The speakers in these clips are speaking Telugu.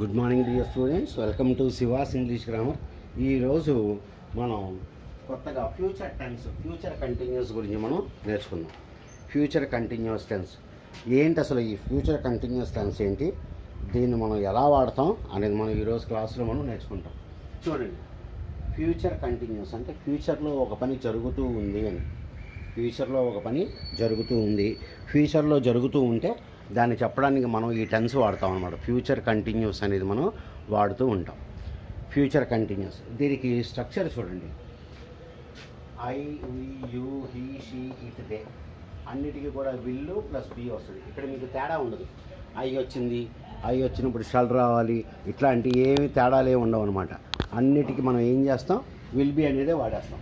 Good morning dear students. Welcome to Shiva's English grammar. ఈరోజు మనం కొత్తగా ఫ్యూచర్ టెన్స్ ఫ్యూచర్ కంటిన్యూస్ గురించి మనం నేర్చుకుందాం. Future continuous tense. ఏంటి అసలు ఈ ఫ్యూచర్ కంటిన్యూస్ టెన్స్ ఏంటి? దీన్ని మనం ఎలా వాడతాం అనేది మనం ఈరోజు క్లాస్లో మనం నేర్చుకుంటాం. చూడండి. ఫ్యూచర్ కంటిన్యూస్ అంటే ఫ్యూచర్లో ఒక పని జరుగుతూ ఉంది అని. ఫ్యూచర్లో ఒక పని జరుగుతూ ఉంది. ఫ్యూచర్లో జరుగుతూ ఉంటే దాన్ని చెప్పడానికి మనం ఈ టెన్స్ వాడతాం అనమాట ఫ్యూచర్ కంటిన్యూస్ అనేది మనం వాడుతూ ఉంటాం. Future continuous. దీనికి స్ట్రక్చర్ చూడండి. I you he she it they. అన్నిటికీ కూడా విల్లు ప్లస్ బి వస్తుంది. ఇక్కడ మీకు తేడా ఉండదు. ఐ వచ్చింది ఐ వచ్చినప్పుడు షల్ రావాలి ఇట్లాంటి ఏమి తేడాలే ఉండవు అనమాట అన్నిటికీ మనం ఏం చేస్తాం? విల్ బి అనేదే వాడేస్తాం.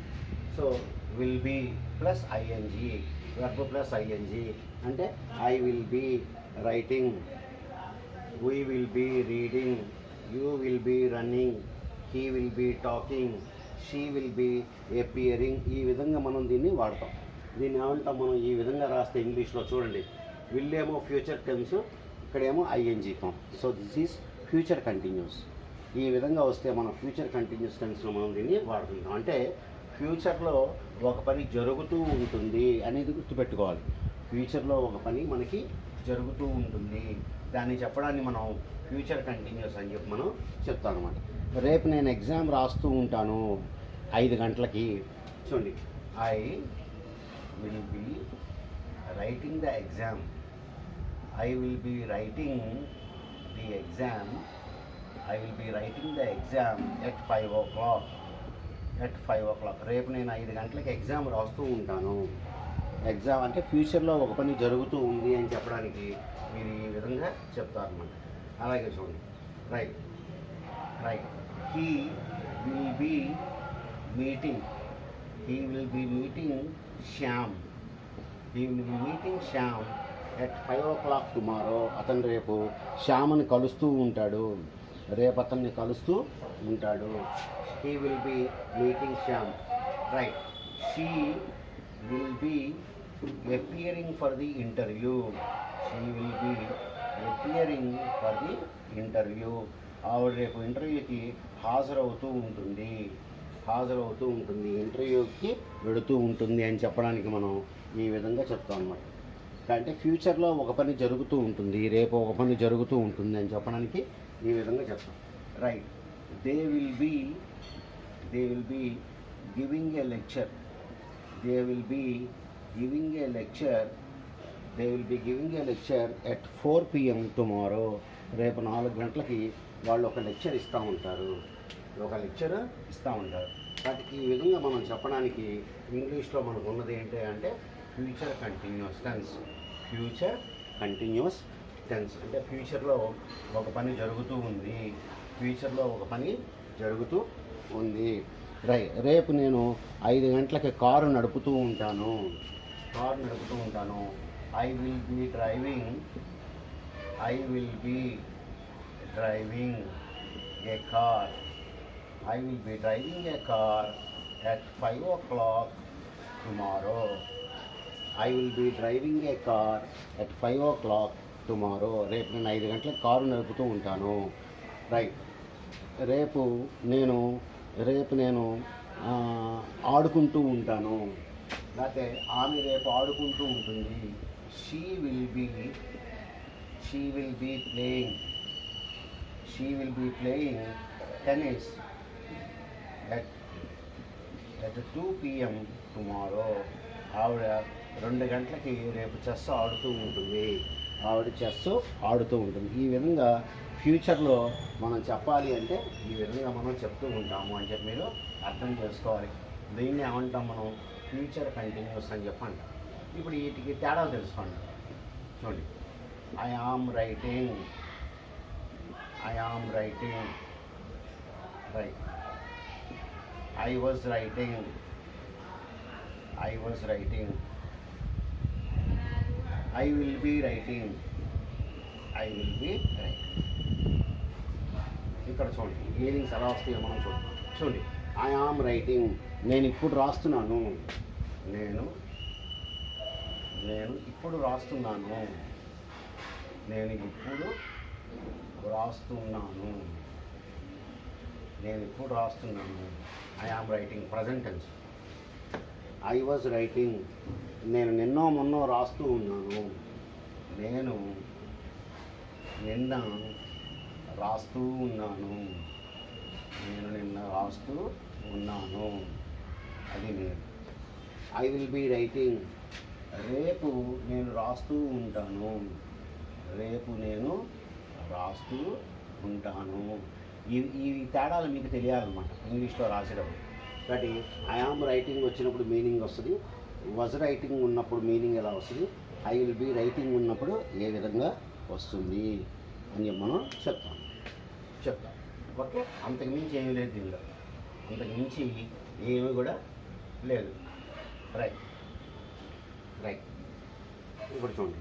So will be plus ING verb plus ING అంటే I will be writing we will be reading you will be running he will be talking she will be appearing ఈ విధంగా మనం దీన్ని వాడతాం. దీన్ని ఏమంటాం మనం? ఈ విధంగా రాస్తే ఇంగ్లీష్లో చూడండి. విల్ ఏమో ఫ్యూచర్ టెన్స్ ఇక్కడేమో ING form so this is future continuous ఈ విధంగా వస్తే మనం ఫ్యూచర్ కంటిన్యూస్ టెన్స్లో మనం దీన్ని వాడుతుంటాం అంటే ఫ్యూచర్లో ఒక పని జరుగుతూ ఉంటుంది అనేది గుర్తుపెట్టుకోవాలి. ఫ్యూచర్లో ఒక పని మనకి జరుగుతూ ఉంటుంది. దాన్ని చెప్పడాన్ని మనం ఫ్యూచర్ కంటిన్యూస్ అని చెప్పి మనం చెప్తాం అనమాట రేపు నేను ఎగ్జామ్ రాస్తూ ఉంటాను ఐదు గంటలకి. చూడండి. I will be writing the exam. I will be writing the exam. I will be writing the exam at five o'clock. At five o'clock రేపు నేను ఐదు గంటలకి ఎగ్జామ్ రాస్తూ ఉంటాను. ఎగ్జామ్ అంటే ఫ్యూచర్లో ఒక పని జరుగుతూ ఉంది అని చెప్పడానికి మీరు ఈ విధంగా చెప్తారన్నమాట. అలాగే చూడండి. Right right he will be meeting he will be meeting Shyam he will be meeting Shyam at five o'clock tomorrow అతను రేపు శ్యామ్ని కలుస్తూ ఉంటాడు. రేపతన్ని కలుస్తూ ఉంటాడు. He will be meeting Shyam right she will be appearing for the interview she will be appearing for the interview ఆవిడ రేపు ఇంటర్వ్యూకి హాజరవుతూ ఉంటుంది. హాజరవుతూ ఉంటుంది. ఇంటర్వ్యూకి వెళుతూ ఉంటుంది అని చెప్పడానికి మనం ఈ విధంగా చెప్తాం అన్నమాట. అంటే ఫ్యూచర్లో ఒక పని జరుగుతూ ఉంటుంది. రేపు ఒక పని జరుగుతూ ఉంటుంది అని చెప్పడానికి ఈ విధంగా చెప్తాం. Right they will be they will be giving a lecture they will be giving a lecture they will be giving a lecture at four PM tomorrow రేపు నాలుగు గంటలకి వాళ్ళు ఒక లెక్చర్ ఇస్తూ ఉంటారు. ఒక లెక్చర్ ఇస్తూ ఉంటారు. కాబట్టి ఈ విధంగా మనం చెప్పడానికి ఇంగ్లీష్లో మనకు ఉన్నది ఏంటి అంటే future continuous tense future continuous tense అంటే ఫ్యూచర్లో ఒక పని జరుగుతూ ఉంది. ఫ్యూచర్లో ఒక పని జరుగుతూ ఉంది. రై రేపు నేను ఐదు గంటలకి కారు నడుపుతూ ఉంటాను. కారు నడుపుతూ ఉంటాను. I will be driving I will be driving a car I will be driving a car at five o'clock tomorrow I will be driving a car at five o'clock tomorrow రేపు నేను ఐదు గంటలకు కారు నడుపుతూ ఉంటాను. రైట్. రేపు నేను రేపు నేను ఆడుకుంటూ ఉంటాను. లేకపోతే ఆమె రేపు ఆడుకుంటూ ఉంటుంది. She will be she will be playing she will be playing tennis at at two PM tomorrow ఆవిడ రెండు గంటలకి రేపు చెస్ ఆడుతూ ఉంటుంది. ఆవిడ చెస్ ఆడుతూ ఉంటుంది. ఈ విధంగా ఫ్యూచర్లో మనం చెప్పాలి అంటే ఈ విధంగా మనం చెప్తూ ఉంటాము అని చెప్పి మీరు అర్థం చేసుకోవాలి. దీన్ని ఏమంటాం మనం? ఫ్యూచర్ కంటిన్యూస్ అని చెప్పి అంటాం ఇప్పుడు వీటికి తేడా తెలుసుకోండి. చూడండి. I am writing I am writing right I was writing I was writing I will be writing I will be writing ఇక్కడ చూడండి మీనింగ్స్ ఎలా వస్తాయో మనం చూడండి చూడండి. ఐ ఆమ్ రైటింగ్ నేను ఇప్పుడు రాస్తున్నాను. నేను నేను ఇప్పుడు రాస్తున్నాను. నేను ఇప్పుడు రాస్తున్నాను. నేను ఇప్పుడు రాస్తున్నాను. I am writing present tense I was writing నేను నిన్నో మొన్నో రాస్తూ ఉన్నాను. నేను నిన్న రాస్తూ ఉన్నాను. నేను నిన్న రాస్తూ ఉన్నాను. అది నేను. ఐ విల్ బీ రైటింగ్ రేపు నేను రాస్తూ ఉంటాను. రేపు నేను రాస్తూ ఉంటాను. ఈ ఈ తేడాలు మీకు తెలియాలన్నమాట. ఇంగ్లీష్లో రాసేటప్పుడు. కాబట్టి ఐ ఆమ్ రైటింగ్ వచ్చినప్పుడు మీనింగ్ వస్తుంది. వజ్ రైటింగ్ ఉన్నప్పుడు మీనింగ్ ఎలా వస్తుంది? ఐ విల్ బీ రైటింగ్ ఉన్నప్పుడు ఏ విధంగా వస్తుంది అని మనం చెప్తాం. చెప్తాం. ఓకే? అంతకు మించి ఏమీ లేదు దీనిలో. అంతకు మించి ఏమీ కూడా లేదు. రైట్ రైట్ ఇప్పుడు చూడండి.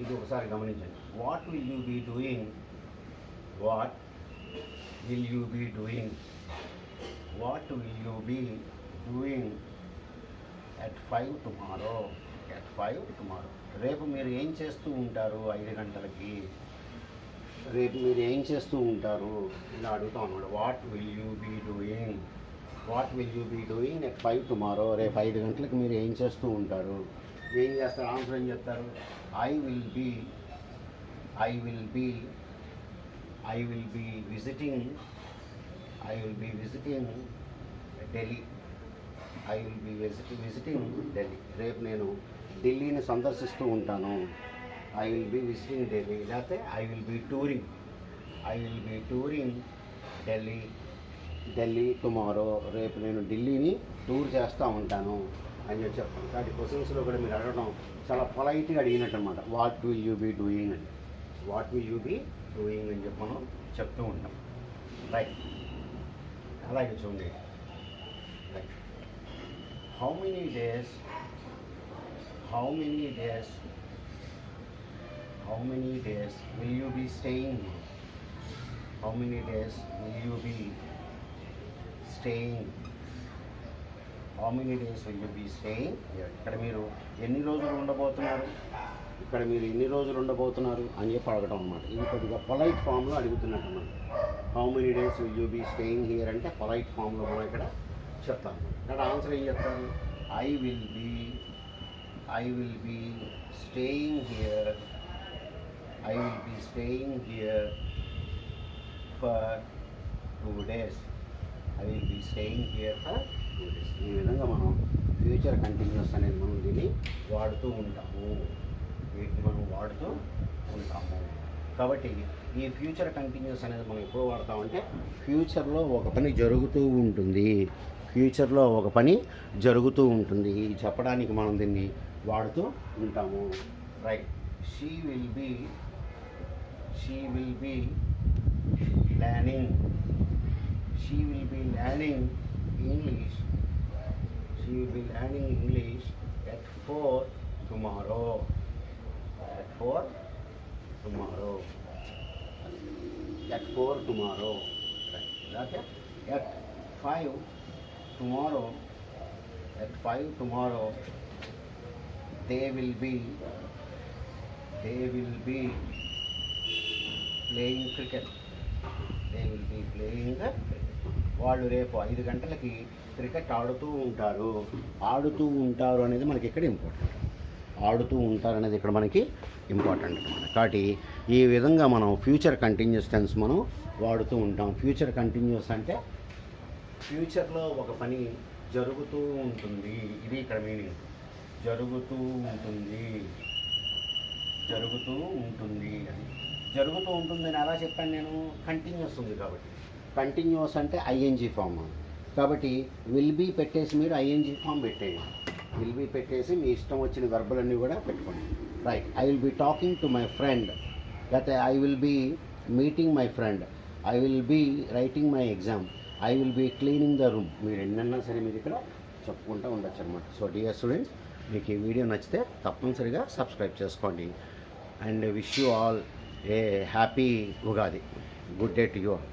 ఇది ఒకసారి గమనించండి. What will you be doing what will you be doing what will you be doing at five tomorrow at five tomorrow రేపు మీరు ఏం చేస్తూ ఉంటారు ఐదు గంటలకి? రేపు మీరు ఏం చేస్తూ ఉంటారు? ఇలా అడుగుతా ఉన్నాడు. What will you be doing what will you be doing at five tomorrow రేపు ఐదు గంటలకు మీరు ఏం చేస్తూ ఉంటారు? ఏం చేస్తారు? ఆన్సర్ ఏం చెప్తారు? I will be I will be I will be visiting I will be visiting Delhi I will be visit visiting Delhi రేపు నేను ఢిల్లీని సందర్శిస్తూ ఉంటాను. I will be visiting Delhi లేకపోతే I will be touring I will be touring Delhi Delhi tomorrow రేపు నేను ఢిల్లీని టూర్ చేస్తూ ఉంటాను అని చెప్పి చెప్తాను. కాబట్టి క్వశ్చన్స్లో కూడా మీరు అడగడం చాలా పొలైట్గా అడిగినట్టు అనమాట what will you be doing అని what will you be doing అని చెప్పి మనం చెప్తూ ఉంటాం. Right I like it so. Like, how many days, how many days, how many days will you be staying here? How many days will you be staying how many days will you be staying ఇక్కడ మీరు ఎన్ని రోజులు ఉండబోతున్నారు? ఇక్కడ మీరు ఎన్ని రోజులు ఉండబోతున్నారు అని చెప్పి అడగడం అనమాట ఇది కొద్దిగా పొలైట్ ఫామ్లో అడుగుతున్నట్టు అన్నమాట how many. Days will you be staying here అంటే పొలైట్ ఫామ్లో మనం ఇక్కడ చెప్తాను ఇక్కడ ఆన్సర్ ఏం చెప్తాను I will be I will be staying here I will be staying here for two days I will be staying here for ఈ విధంగా మనం ఫ్యూచర్ కంటిన్యూస్ అనేది మనం దీన్ని వాడుతూ ఉంటాము. వీటిని మనం వాడుతూ ఉంటాము. కాబట్టి ఈ ఫ్యూచర్ కంటిన్యూస్ అనేది మనం ఎప్పుడు వాడతామంటే ఫ్యూచర్లో ఒక పని జరుగుతూ ఉంటుంది. ఫ్యూచర్లో ఒక పని జరుగుతూ ఉంటుంది. చెప్పడానికి మనం దీన్ని వాడుతూ ఉంటాము. Right she will be she will be planning she will be planning English. She will be learning English at 4 tomorrow. At 4 tomorrow. At 4 tomorrow. Right. At 5 tomorrow. At 5 tomorrow. They will be. They will be playing cricket. They will be playing the వాళ్ళు రేపు ఐదు గంటలకి క్రికెట్ ఆడుతూ ఉంటారు. ఆడుతూ ఉంటారు అనేది మనకి ఇక్కడ ఇంపార్టెంట్ ఆడుతూ ఉంటారు అనేది ఇక్కడ మనకి ఇంపార్టెంట్ అనమాట కాబట్టి ఈ విధంగా మనం ఫ్యూచర్ కంటిన్యూస్ టెన్స్ మనం వాడుతూ ఉంటాం. ఫ్యూచర్ కంటిన్యూస్ అంటే ఫ్యూచర్లో ఒక పని జరుగుతూ ఉంటుంది. ఇది ఇక్కడ మీనింగ్ జరుగుతూ ఉంటుంది. జరుగుతూ ఉంటుంది అని. జరుగుతూ ఉంటుంది అని ఎలా చెప్పాను నేను? కంటిన్యూస్ ఉంది కాబట్టి. కంటిన్యూస్ అంటే ఐఎన్జీ ఫామ్ కాబట్టి విల్ బీ పెట్టేసి మీరు ఐఎన్జీ ఫామ్ పెట్టేయండి విల్ బీ పెట్టేసి మీ ఇష్టం వచ్చిన వెర్బలన్నీ కూడా పెట్టుకోండి. Right I will be talking to my friend లేకపోతే I will be meeting my friend I will be writing my exam I will be cleaning the room మీరు ఎన్నన్నా సరే మీరు ఇక్కడ చెప్పుకుంటూ ఉండొచ్చు అనమాట సో డియర్ స్టూడెంట్స్ మీకు ఈ వీడియో నచ్చితే తప్పనిసరిగా సబ్స్క్రైబ్ చేసుకోండి. And wish you all a happy Ugadi. Good day to you all